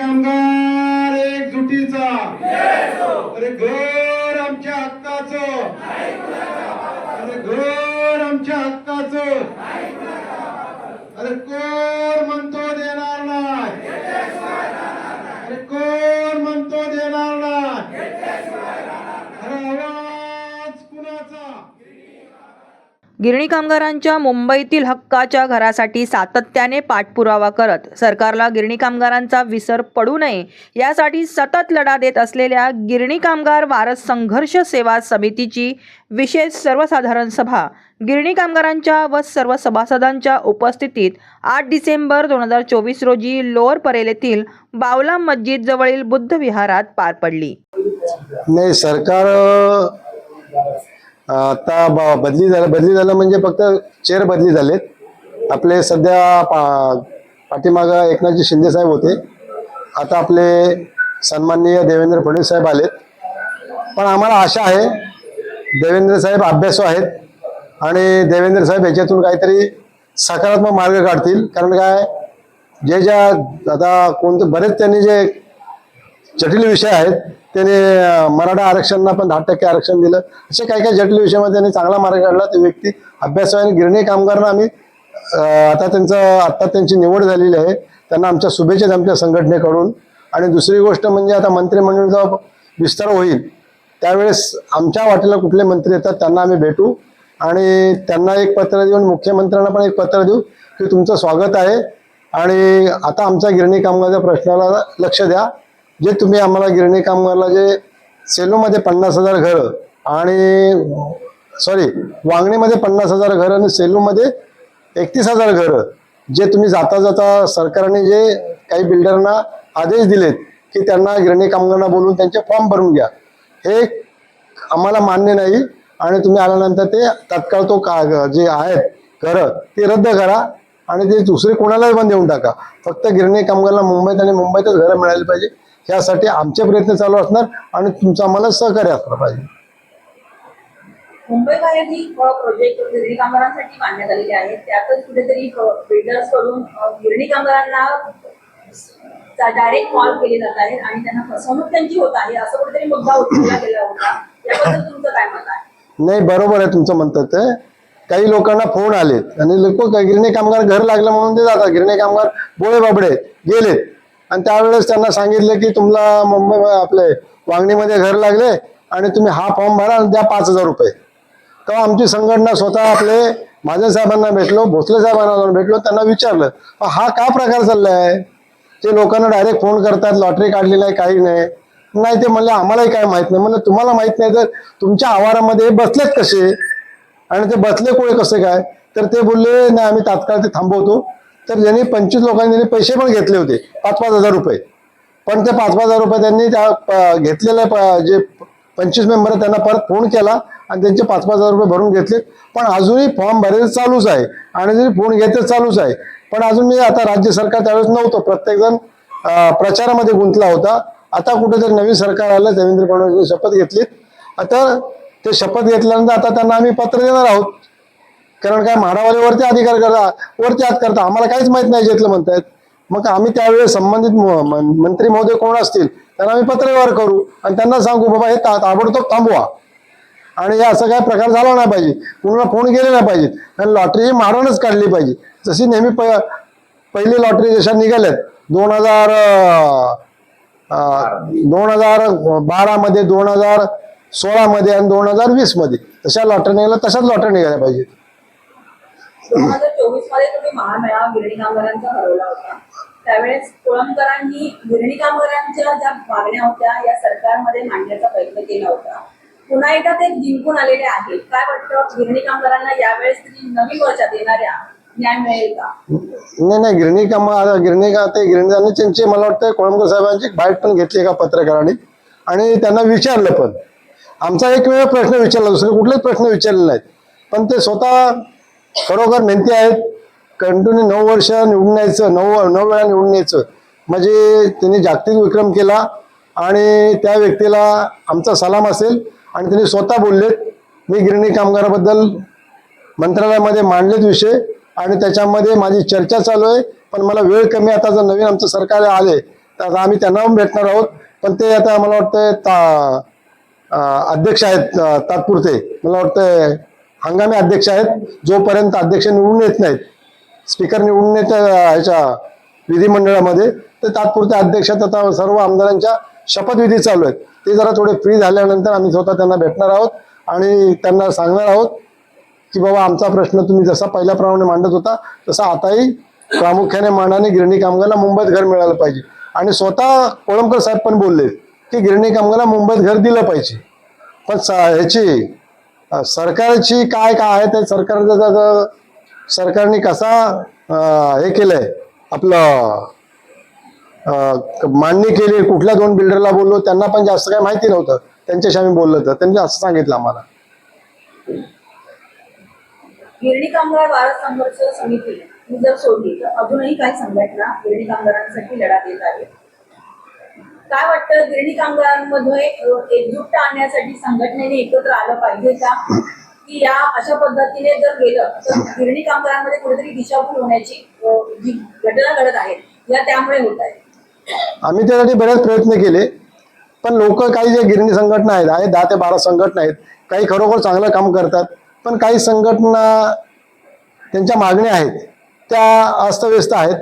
कामगार एकजुटीचा अरे घर आमच्या हक्काचं अरे घर आमच्या हक्काचं अरे कोण म्हणतो देणार नाही अरे कोण म्हणतो देणार नाही अरे आवाज कुणाचा गिरणी कामगारांच्या मुंबईतील हक्काच्या घरासाठी सातत्याने पाठपुरावा करत सरकारला गिरणी कामगारांचा विसर पडू नये यासाठी सतत लढा देत असलेल्या गिरणी कामगार वारस संघर्ष सेवा समितीची विशेष सर्वसाधारण सभा गिरणी कामगारांच्या व सर्व सभासदांच्या उपस्थितीत आठ डिसेंबर दोन हजार चोवीस रोजी लोअर परेल येथील बावला मस्जिद जवळील बुद्ध विहारात पार पडली. नाही सरकार आता ब- बदली झालं बदली झालं म्हणजे फक्त चेअर बदली झालेत. आपले सध्या पा पाठीमागं एकनाथजी शिंदे साहेब होते. आता आपले सन्माननीय देवेंद्र फडणवीस साहेब आलेत. पण आम्हाला आशा आहे देवेंद्र साहेब अभ्यासू आहेत आणि देवेंद्र साहेब याच्यातून काहीतरी सकारात्मक मार्ग काढतील. कारण काय जे ज्या आता कोणते बरेच त्यांनी जे जटिल विषय आहेत. त्याने मराठा आरक्षणाला पण दहा टक्के आरक्षण दिलं. असे काही काही जटिल विषयामध्ये त्यांनी चांगला मार्ग काढला. ते व्यक्ती अभ्यास आणि गिरणी कामगारांना आम्ही आता त्यांचं आता त्यांची निवड झालेली आहे. त्यांना आमच्या शुभेच्छा आमच्या संघटनेकडून. आणि दुसरी गोष्ट म्हणजे आता मंत्रिमंडळाचा विस्तार होईल त्यावेळेस आमच्या वाटेला कुठले मंत्री येतात त्यांना आम्ही भेटू. आणि त्यांना एक पत्र देऊन मुख्यमंत्र्यांना पण एक पत्र देऊ की तुमचं स्वागत आहे. आणि आता आमच्या गिरणी कामगाराच्या प्रश्नाला लक्ष द्या. जे तुम्ही आम्हाला गिरणी कामगारला जे सेलूमध्ये पन्नास हजार घरं आणि सॉरी वांगणीमध्ये पन्नास हजार घरं आणि सेलूमध्ये एकतीस हजार घरं जे तुम्ही जाता जाता सरकारने जे काही बिल्डरना आदेश दिलेत की त्यांना गिरणी कामगारांना बोलून त्यांचे फॉर्म भरून घ्या. हे आम्हाला मान्य नाही आणि तुम्ही आल्यानंतर ते तात्काळ तो का जे आहेत घरं ते रद्द करा आणि ते दुसरे कोणालाही पण देऊन टाका. फक्त गिरणी कामगारांना मुंबईत आणि मुंबईतच घरं मिळाली पाहिजे. यासाठी आमचे प्रयत्न चालू असणार आणि तुमचं आम्हाला सहकार्य असलं पाहिजे. मुंबई बाहेर ही प्रोजेक्ट गिरणी कामगारांसाठी मांडण्यात आलेले आहेत त्यातच कुठेतरी बिल्डर्सकडून अ, गिरणी कामगारांना डायरेक्ट कॉल केले जात आहेत आणि त्यांना फसवणूक त्यांची होत आहे असं कुठेतरी मुद्दा उचलला गेला होता. याबद्दल तुमचं काय मत आहे? नाही बरोबर आहे तुमचं म्हणतात ते. काही लोकांना फोन आलेत आणि लोक गिरणी कामगार घर लागलं म्हणून ते जातात. गिरणी कामगार बोळे बाबडे गेलेत. आणि त्यावेळेस त्यांना सांगितलं की तुम्हाला मुंबई आपले वांगणीमध्ये घर लागले आणि तुम्ही हा फॉर्म भरा आणि द्या पाच हजार रुपये. तेव्हा आमची संघटना स्वतः आपले माझे साहेबांना भेटलो भोसले साहेबांना जाऊन भेटलो त्यांना विचारलं हा काय प्रकार चालला आहे ते लोकांना डायरेक्ट फोन करतात लॉटरी काढलेली आहे काही नाही. नाही ते म्हणले आम्हालाही काय माहीत नाही. म्हणलं तुम्हाला माहीत नाही तर तुमच्या आवारामध्ये बसलेत कसे? आणि ते बसले कोळे कसे काय? तर ते बोलले नाही आम्ही तात्काळ ते थांबवतो. तर ज्यांनी पंचवीस लोकांनी त्यांनी पैसे पण घेतले होते पाच पाच हजार रुपये. पण ते पाच पाच हजार रुपये त्यांनी त्या प- घेतलेले प- जे पंचवीस मेंबर त्यांना परत फोन केला आणि त्यांचे पाच पाच हजार रुपये भरून घेतले. पण अजूनही फॉर्म भरायचं चालूच आहे. आणि जरी फोन घ्यायचं चालूच आहे. पण अजून मी आता राज्य सरकार त्यावेळेस नव्हतं. प्रत्येकजण प्रचारामध्ये गुंतला होता. आता कुठेतरी नवीन सरकार आलं देवेंद्र फडणवीस शपथ घेतली. आता ते शपथ घेतल्यानंतर आता त्यांना आम्ही पत्र देणार आहोत. कारण काय म्हाडावाले वरती अधिकार करता वरती हात करता. आम्हाला काहीच माहीत नाही याच्यातलं म्हणतायत. मग आम्ही त्यावेळेस संबंधित म- मंत्री महोदय कोण असतील त्यांना आम्ही पत्रव्यवहार करू आणि त्यांना सांगू बाबा हे ताबडतोब थांबवा. आणि हे असं काय प्रकार झाला नाही पाहिजे. कुणाला फोन गेले नाही पाहिजेत. आणि लॉटरी ही मारूनच काढली पाहिजे. जशी नेहमी प पहिली लॉटरी जशा निघाल्यात दोन हजार दोन हजार बारामध्ये दोन हजार सोळामध्ये आणि दोन हजार वीसमध्ये तशा लॉटरी निघाल्या तशाच लॉटरी निघाल्या पाहिजेत. दोन हजार चोवीसमध्ये तुम्ही महामेळावा गिरणी कामगारांचा भरवला होता. त्यावेळेस कोळंबकरांनी गिरणी कामगारांच्या ज्या मागण्या होत्या या सरकारमध्ये मांडण्याचा प्रयत्न केला होता. पुन्हा एकदा ते जिंकून आलेले आहेत. काय वाटतं? गिरणी कामगारांना यावेळेस नवीन वर्षात येणाऱ्या न्याय मिळेल का? नाही नाही गिरणी काम गिरणी का ते गिरणीदारांनी त्यांची मला वाटतं कोळंबकर साहेबांची बाईट पण घेतली एका पत्रकारांनी. आणि त्यांना विचारलं पण. आमचा एक वेळ प्रश्न विचारला दुसरे कुठलेच प्रश्न विचारले नाहीत. पण ते स्वतः खरोखर मेहनती आहेत. कंटिन्यू नऊ वर्ष निवडून नऊ नऊ वेळा निवडून म्हणजे त्यांनी जागतिक विक्रम केला आणि त्या व्यक्तीला आमचा सलाम असेल आणि त्यांनी स्वतः बोललेत मी गिरणी कामगाराबद्दल मंत्रालयामध्ये मांडलेत विषय आणि त्याच्यामध्ये माझी चर्चा चालू आहे पण मला वेळ कमी आता जर नवीन आमचं सरकार आले तर आता आम्ही त्यांना भेटणार आहोत. पण ते आता मला वाटतं ता अध्यक्ष आहेत तात्पुरते. मला वाटतं हंगामी अध्यक्ष आहेत जोपर्यंत अध्यक्ष निवडून येत नाहीत स्पीकर निवडून येत ह्याच्या विधिमंडळामध्ये तर तात्पुरते अध्यक्ष तथा सर्व आमदारांच्या शपथविधी चालू आहेत. ते जरा थोडे फ्री झाल्यानंतर आम्ही स्वतः त्यांना भेटणार आहोत आणि त्यांना सांगणार आहोत की बाबा आमचा प्रश्न तुम्ही जसा पहिल्याप्रमाणे मांडत होता तसा आताही प्रामुख्याने मानाने गिरणी कामगारला मुंबईत घर मिळालं पाहिजे. आणि स्वतः कोळंबकर साहेब पण बोलले की गिरणी कामगारला मुंबईत घर दिलं पाहिजे. पण स- ह्याची सरकारची काय काय आहे ते सरकार सरकारने कसा हे केलंय? आपलं मांडणी केली कुठल्या दोन बिल्डरला बोललो त्यांना पण जास्त काही माहिती नव्हतं. त्यांच्याशी आम्ही बोललो तर त्यांनी असं सांगितलं आम्हाला. गिरणी कामगार भारत संघर्ष समिती जर सोडली तर अजूनही काही संघटना गिरणी कामगारांसाठी लढा देत आहेत काय वाटतं? गिरणी कामगारांमध्ये एकजुट आणण्यासाठी संघटनेने एकत्र आलं पाहिजे का? की या अशा पद्धतीने जर गेलं तर गिरणी कामगारांमध्ये कुठेतरी दिशाभूल होण्याची जी घटना घडत आहेत या त्यामुळे होत आहे. आम्ही त्यासाठी बरेच प्रयत्न केले पण लोक काही जे गिरणी संघटना आहेत आहेत दहा ते बारा संघटना आहेत काही खरोखर चांगलं काम करतात पण काही संघटना त्यांच्या मागण्या आहेत त्या अस्तव्यस्त आहेत.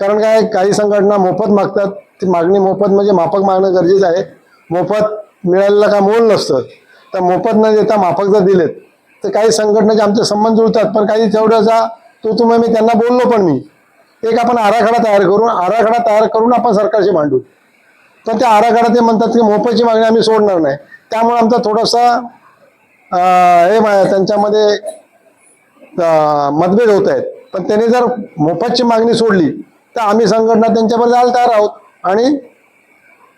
कारण काय काही संघटना मोफत मागतात. ती मागणी मोफत म्हणजे माफक मागणं गरजेचं आहे. मोफत मिळालेलं काय मोल नसतं. तर मोफत न देता माफक जर दिलेत तर काही संघटनेचे आमचे संबंध जुळतात. पण काही तेवढ्याचा तो तुम्ही मी त्यांना बोललो पण मी. एक आपण आराखडा तयार करून आराखडा तयार करून आपण सरकारशी मांडू पण त्या आराखडा ते म्हणतात की मोफतची मागणी आम्ही सोडणार नाही. त्यामुळे आमचा थोडासा हे माया त्यांच्यामध्ये मतभेद होत आहेत. पण त्यांनी जर मोफतची मागणी सोडली तर आम्ही संघटना त्यांच्यावर जायला तयार आहोत. आणि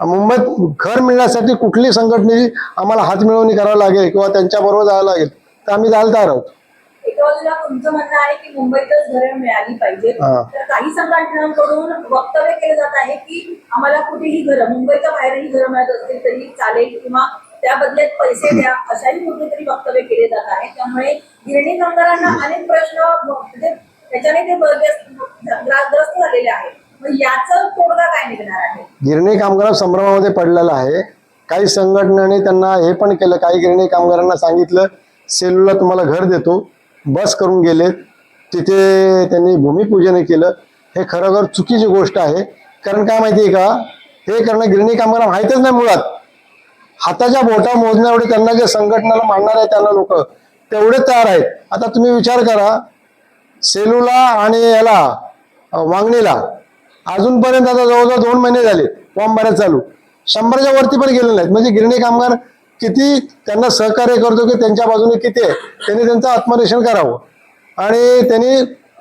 मुंबईत घर मिळण्यासाठी कुठली संघटनेची आम्हाला हात मिळवणी करावी लागेल किंवा त्यांच्याबरोबर जायला लागेल तर आम्ही जायला तयार आहोत. एका बाजूला तुमचं म्हणणं आहे की मुंबईतच घरं मिळाली. तर काही संघटनांकडून वक्तव्य केलं जात आहे की आम्हाला कुठेही घरं मुंबईच्या बाहेरही घरं मिळत असतील तरी चालेल किंवा त्या बदल्यात पैसे द्या अशाही कुठेतरी वक्तव्य केले जात आहे. त्यामुळे गिरणी कामगारांना अनेक प्रश्न म्हणजे त्याच्याने ते ग्रस्त झालेले मग तोडगा काय निघणार आहे? गिरणी कामगार संभ्रमामध्ये पडलेला आहे. काही संघटनांनी त्यांना हे पण केलं काही गिरणी कामगारांना सांगितलं सेलूला तुम्हाला घर देतो बस करून गेले तिथे त्यांनी भूमिपूजन केलं. हे खरोखर चुकीची गोष्ट आहे. कारण काय माहिती आहे का? हे करणं गिरणी कामगार माहीतच नाही मुळात. हाताच्या बोटा मोजण्या एवढे त्यांना जे संघटनाला मानणार आहे त्यांना लोक तेवढे तयार आहेत. आता तुम्ही विचार करा सेलूला आणि याला वांगणीला. अजूनपर्यंत आता जवळजवळ दोन महिने झाले फॉर्म भरायला चालू. शंभरच्या वरती पण गेले नाहीत. म्हणजे गिरणी कामगार किती त्यांना सहकार्य करतो की त्यांच्या बाजूने किती आहे त्यांनी त्यांचं आत्मनिरीक्षण करावं. आणि त्यांनी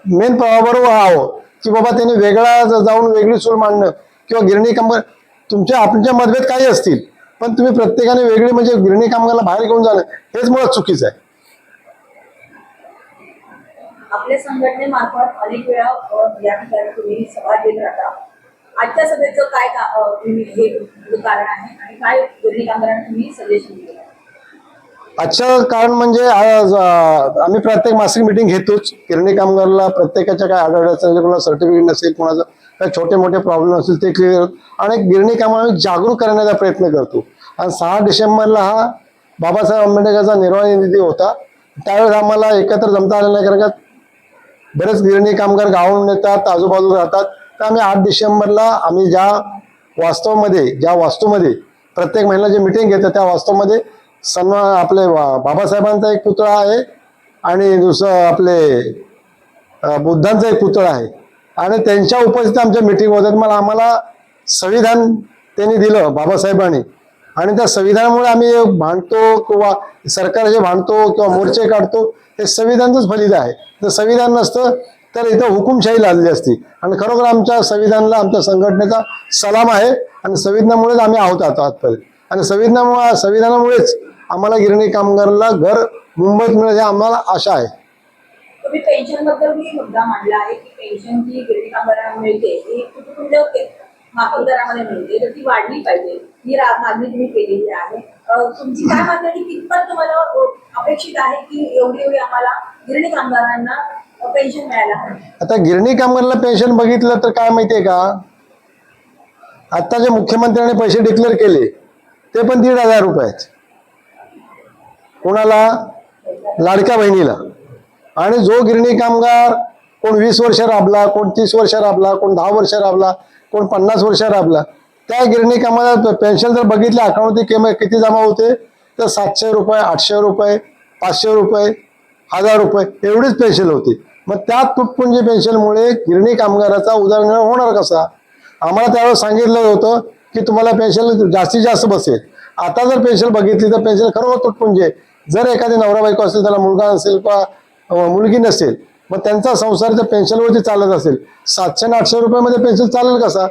मेन प्रवाहाबरोबर व्हावं की बाबा त्यांनी वेगळा जाऊन वेगळी सूर मांडणं किंवा गिरणी कामगार तुमच्या आपल्या मतभेद काही असतील पण तुम्ही प्रत्येकाने वेगळी म्हणजे गिरणी कामगारला बाहेर घेऊन जाणं हेच मुळात चुकीचं आहे. आपल्या संघटनेमार्फत अनेक वेळा या ठिकाणी तुम्ही सभा घेत राहता. आजच्या सभेचं काय हे कारण आहे आणि काय दोन्ही कामगारांना तुम्ही सजेशन दिलं? आजचं कारण म्हणजे आम्ही प्रत्येक मासिक मिटिंग घेतोच. गिरणी कामगारला प्रत्येकाच्या काय आढळ असेल कोणाला सर्टिफिकेट नसेल कोणाचं काय छोटे मोठे प्रॉब्लेम असतील ते क्लिअर आणि गिरणी कामगार जागरूक करण्याचा प्रयत्न करतो. आणि सहा डिसेंबरला हा बाबासाहेब आंबेडकरचा निर्वाह निधी होता. त्यावेळेस आम्हाला एकत्र जमता आलं नाही कारण का बरेच गिरणी कामगार गावाहून येतात आजूबाजूला राहतात. तर आम्ही आठ डिसेंबरला आम्ही ज्या वास्तवमध्ये ज्या वास्तूमध्ये प्रत्येक महिन्याला जे मिटिंग घेतं त्या वास्तवमध्ये सन्मान आपले बा- बाबासाहेबांचा एक पुतळा आहे आणि दुसरं आपले बुद्धांचा एक पुतळा आहे. आणि त्यांच्या उपस्थित आमच्या मिटिंग होतात मला आम्हाला संविधान त्यांनी दिलं बाबासाहेबांनी. आणि त्या संविधानामुळे आम्ही भांडतो किंवा सरकार जे भांडतो किंवा मोर्चे काढतो हे संविधानच फलित आहे. जर संविधान नसतं तर इथं हुकुमशाही लादली असती. आणि खरोखर आमच्या संविधानाला आमच्या संघटनेचा सलाम आहे आणि संविधानामुळेच आम्ही आहोत आता आजपर्यंत. आणि संविधानामुळे संविधानामुळेच आम्हाला गिरणी कामगाराला घर मुंबईत मिळेल हे आम्हाला आशा आहे. पेन्शन मुद्दा मांडला आहे की पेन्शन जी गिरणी कामगारांना मिळते ती वाढली पाहिजे. ही मागणी तुम्ही केलेली आहे. तुमची काय मागणी कितपत तुम्हाला अपेक्षित आहे की एवढी एवढी आम्हाला गिरणी कामगारांना पेन्शन मिळायला आता गिरणी कामगारांना पेन्शन बघितलं तर काय माहितीये का? आता जे मुख्यमंत्र्यांनी पैसे डिक्लेअर केले ते पण दीड हजार रुपये कोणाला? लाडक्या बहिणीला. आणि जो गिरणी कामगार कोण वीस वर्ष राबला कोण तीस वर्ष राबला कोण दहा वर्ष राबला कोण पन्नास वर्ष राबला त्या गिरणी कामाला पेन्शन जर बघितलं अकाउंट किंमत किती जमा होते तर सातशे रुपये आठशे रुपये पाचशे रुपये हजार रुपये एवढीच पेन्शन होती. मग त्या तुटपुंजी पेन्शनमुळे गिरणी कामगाराचा उदरनिर्वाह होणार कसा? आम्हाला त्यावेळेस सांगितलं होतं की तुम्हाला पेन्शन जास्तीत जास्त बसेल. आता जर पेन्शन बघितली तर पेन्शन खरोखर तुटपुंजी आहे. जर एखादी नवरा बायको असेल त्याला मुलगा नसेल किंवा मुलगी नसेल मग त्यांचा संसार जर पेन्शनवरती चालत असेल. सातशे आठशे रुपयामध्ये पेन्शन चालेल कसा?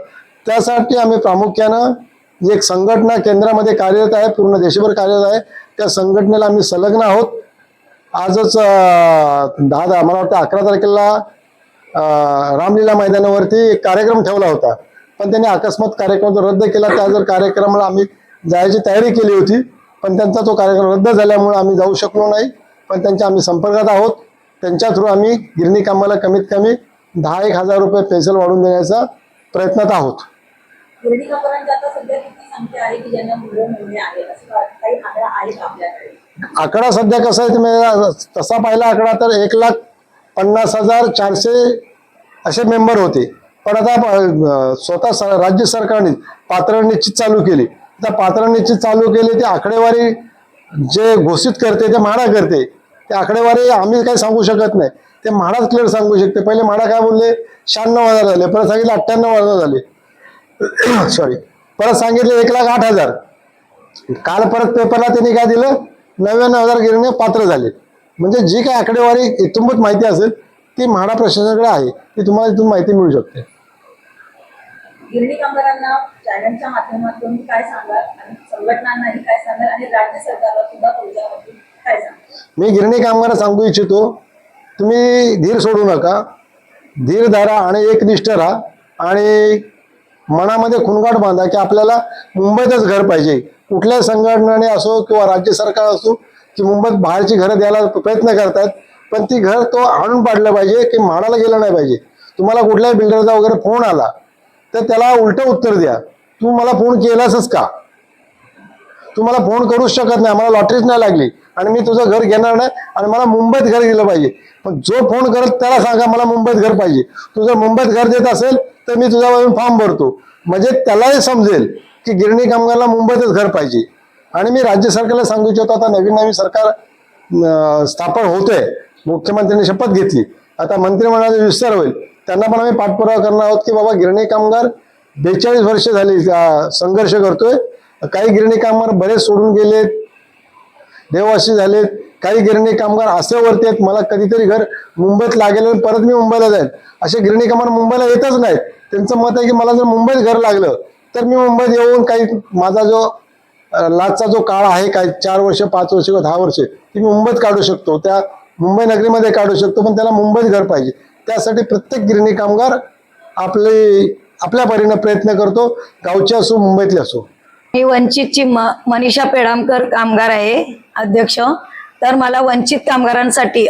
त्यासाठी आम्ही प्रामुख्यानं एक संघटना केंद्रामध्ये कार्यरत आहे पूर्ण देशभर कार्यरत आहे. त्या संघटनेला आम्ही संलग्न आहोत. आजच दहा दहा मला वाटतं अकरा तारखेला रामलीला मैदानावरती एक कार्यक्रम ठेवला होता. पण त्यांनी अकस्मात कार्यक्रम जर रद्द केला त्या जर कार्यक्रमाला आम्ही जायची तयारी केली होती पण त्यांचा तो कार्यक्रम रद्द झाल्यामुळे आम्ही जाऊ शकलो नाही. पण त्यांच्या आम्ही संपर्कात आहोत. त्यांच्या थ्रू आम्ही गिरणी कामाला कमीत कमी दहा एक हजार रुपये पेन्शन वाढून देण्याचा प्रयत्नात आहोत. गिरणी कामगारांची आता सध्या किती संख्या आहे की ज्यांना मुलं मुली आहेत? असं काही आकडा आहे का आपल्याकडे. आकडा सध्या कसा आहे तुम्ही म्हणजे तसा पाहिला आकडा तर एक लाख पन्नास हजार चारशे असे मेंबर होते. पण आता स्वतः स- राज्य सरकारने पात्र निश्चित चालू केली. त्या पात्र निश्चित चालू केली ते आकडेवारी जे घोषित करते ते म्हाडा करते. ते आकडेवारी आम्ही काही सांगू शकत नाही. ते म्हाडाच क्लिअर सांगू शकते. पहिले म्हाडा काय बोलले? शहाण्णव हजार झाले. परत सांगितले अठ्ठ्याण्णव हजार झाले. सॉरी परत सांगितले एक लाख आठ हजार. काल परत पेपरला त्यांनी काय दिलं? नव्याण्णव हजार गिरणे पात्र झाले. म्हणजे जी काय आकडेवारी इतुंबत माहिती असेल ती म्हाडा प्रशासनाकडे आहे. ती तुम्हाला इथून माहिती मिळू शकते. गिरणी कामगारांना चॅनलच्या माध्यमातून काय सांगाल? आणि संघटनांनाही काय सांगाल? आणि राज्य सरकारला सुद्धा तुमच्यावरती काय सांगाल? मी गिरणी कामगार सांगू इच्छितो तुम्ही धीर सोडू नका. धीर धरा आणि एकनिष्ठ राहा. आणि मनामध्ये खुणगाट बांधा की आपल्याला मुंबईतच घर पाहिजे. कुठल्या संघटनेने असो किंवा राज्य सरकार असो की मुंबईत बाहेरची घरं द्यायला प्रयत्न करतात पण ती घर तो आणून पाडलं पाहिजे की म्हाडाला गेलं नाही पाहिजे. तुम्हाला कुठल्याही बिल्डरचा वगैरे फोन आला तर त्याला उलटं उत्तर द्या. तू मला फोन केलासच का? तू मला फोन करूच शकत नाही मला लॉटरीच नाही लागली. आणि मी तुझं घर घेणार नाही आणि मला मुंबईत घर दिलं पाहिजे. पण जो फोन करत त्याला सांगा मला मुंबईत घर पाहिजे. तू जर मुंबईत घर देत असेल तर मी तुझ्यावरून फॉर्म भरतो. म्हणजे त्यालाही समजेल की गिरणी कामगारला मुंबईतच घर पाहिजे. आणि मी राज्य सरकारला सांगू इच्छितो आता नवीन नवीन सरकार स्थापन होतंय. मुख्यमंत्र्यांनी शपथ घेतली. आता मंत्रिमंडळाचा विस्तार होईल. त्यांना पण आम्ही पाठपुरावा करणार आहोत की बाबा गिरणी कामगार बेचाळीस वर्ष झाली संघर्ष करतोय. काही गिरणी कामगार बरेच सोडून गेलेत. देवाशी झालेत. काही गिरणी कामगार असे वरती आहेत मला कधीतरी घर मुंबईत लागेल आणि परत मी मुंबईला जाईल. असे गिरणी कामगार मुंबईला येतच नाहीत. त्यांचं मत आहे की मला जर मुंबईत घर लागलं तर मी मुंबईत येऊन काही माझा जो अं, लाचचा जो काळ आहे काही चार वर्ष पाच वर्ष किंवा दहा वर्ष ती मी मुंबईत काढू शकतो. त्या मुंबई नगरीमध्ये काढू शकतो पण त्याला मुंबईत घर पाहिजे. त्यासाठी प्रत्येक गिरणी कामगार आपले आपल्या परीने प्रयत्न करतो गावचे असो मुंबईतले असो. मी वंचितची म मनीषा पेडामकर कामगार आहे अध्यक्ष. तर मला वंचित कामगारांसाठी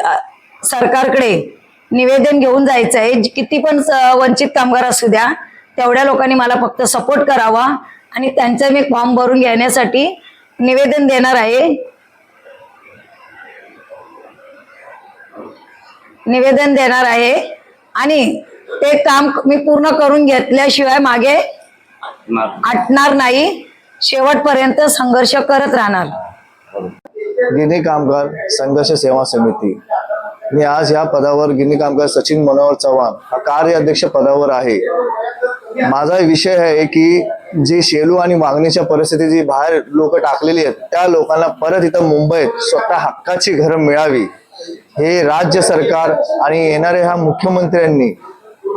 सरकारकडे निवेदन घेऊन जायचं आहे किती पण वंचित कामगार असू द्या तेवढ्या लोकांनी मला फक्त सपोर्ट करावा आणि त्यांचा मी फॉर्म भरून घेण्यासाठी निवेदन देणार आहे. निवेदन देणार आहे. आणि ते काम मी पूर्ण करून घेतल्याशिवाय मागे हटणार नाही. शेवटपर्यंत संघर्ष करत राहणार. गिनी कामगार संघर्ष सेवा समिती. मी आज या पदावर गिनी कामगार सचिन मनोहर चव्हाण हा कार्याध्यक्ष पदावर आहे. माझा विषय आहे की जी शेलू आणि मागणीच्या परिस्थिती जी बाहेर लोक टाकलेली आहेत त्या लोकांना परत इथं मुंबईत स्वतः हक्काची घरं मिळावी. हे राज्य सरकार आणि येणाऱ्या ह्या मुख्यमंत्र्यांनी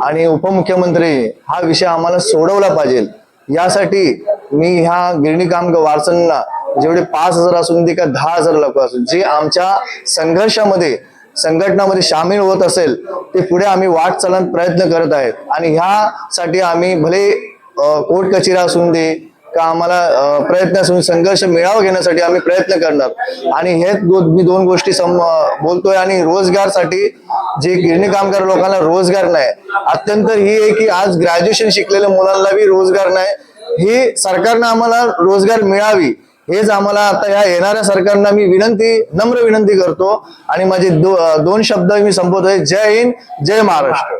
आणि उपमुख्यमंत्री हा विषय आम्हाला सोडवला पाहिजे. यासाठी मी ह्या गिरणी कामगार वारसांना जेवढे पाच हजार असून दे का दहा हजार लोक असून जे आमच्या संघर्षामध्ये संघटनामध्ये सामील होत असेल ते पुढे आम्ही वाट प्रयत्न करत आहेत. आणि ह्यासाठी आम्ही भले कोर्ट कचेरा असून दे का आम्हाला प्रयत्न असून संघर्ष मिळावा घेण्यासाठी आम्ही प्रयत्न करणार. आणि हे मी दोन गोष्टी सम बोलतोय. आणि रोजगारसाठी जे गिरणी कामगार लोकांना रोजगार नाही अत्यंत ही आहे की आज ग्रॅज्युएशन शिकलेल्या मुलांना बी रोजगार नाही. हे सरकारनं आम्हाला रोजगार मिळावी. हेच आम्हाला आता या येणाऱ्या सरकारना मी विनंती नम्र विनंती करतो. आणि माझे दो, दोन शब्द मी संपवतोय. जय हिंद जय महाराष्ट्र.